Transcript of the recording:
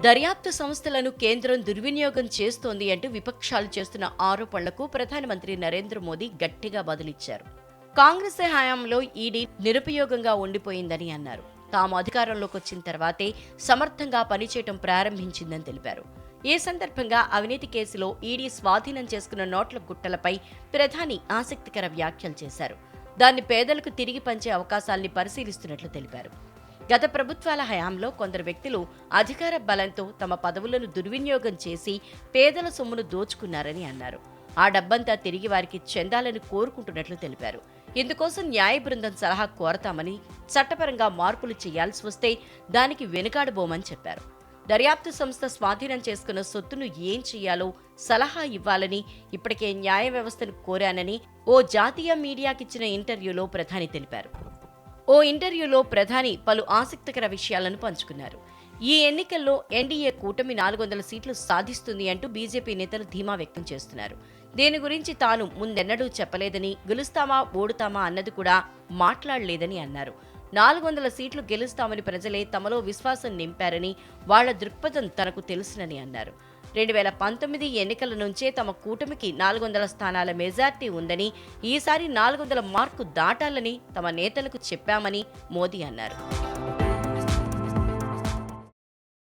దర్యాప్తు సంస్థలను కేంద్రం దుర్వినియోగం చేస్తోంది అంటూ విపక్షాలు చేస్తున్న ఆరోపణలకు ప్రధానమంత్రి నరేంద్ర మోదీ గట్టిగా బదులిచ్చారు. కాంగ్రెస్ హయాంలో ఈడీ నిరుపయోగంగా ఉండిపోయిందని అన్నారు. తాము అధికారంలోకి వచ్చిన తర్వాతే సమర్థంగా పనిచేయటం ప్రారంభించిందని తెలిపారు. ఈ సందర్భంగా అవినీతి కేసులో ఈడీ స్వాధీనం చేసుకున్న నోట్ల గుట్టలపై ప్రధాని ఆసక్తికర వ్యాఖ్యలు చేశారు. దాన్ని పేదలకు తిరిగి పంచే అవకాశాల్ని పరిశీలిస్తున్నట్లు తెలిపారు. గత ప్రభుత్వాల హయాంలో కొందరు వ్యక్తులు అధికార బలంతో తమ పదవులను దుర్వినియోగం చేసి పేదల సొమ్మును దోచుకున్నారని అన్నారు. ఆ డబ్బంతా తిరిగి వారికి చెందాలని కోరుకుంటున్నట్లు తెలిపారు. ఇందుకోసం న్యాయ బృందం సలహా కోరతామని చట్టపరంగా మార్పులు చేయాల్సి వస్తే దానికి వెనుకాడబోమని చెప్పారు. దర్యాప్తు సంస్థ స్వాధీనం చేసుకున్న సొత్తును ఏం చేయాలో సలహా ఇవ్వాలని ఇప్పటికే న్యాయ వ్యవస్థను కోరానని ఓ జాతీయ మీడియాకిచ్చిన ఇంటర్వ్యూలో ప్రధాని తెలిపారు. ఓ ఇంటర్వ్యూలో ప్రధాని పలు ఆసక్తికర విషయాలను పంచుకున్నారు. ఈ ఎన్నికల్లో ఎన్డీఏ కూటమి నాలుగు వందల సీట్లు సాధిస్తుంది అంటూ బీజేపీ నేతలు ధీమా వ్యక్తం చేస్తున్నారు. దీని గురించి తాను ముందెన్నడూ చెప్పలేదని గెలుస్తామా ఓడుతామా అన్నది కూడా మాట్లాడలేదని అన్నారు. నాలుగు వందల సీట్లు గెలుస్తామని ప్రజలే తమలో విశ్వాసం నింపారని వాళ్ళ దృక్పథం తనకు తెలుసునని అన్నారు. రెండు వేల పంతొమ్మిది ఎన్నికల నుంచే తమ కూటమికి నాలుగు వందల స్థానాల మెజార్టీ ఉందని ఈసారి నాలుగు వందల మార్కు దాటాలని తమ నేతలకు చెప్పామని మోదీ అన్నారు.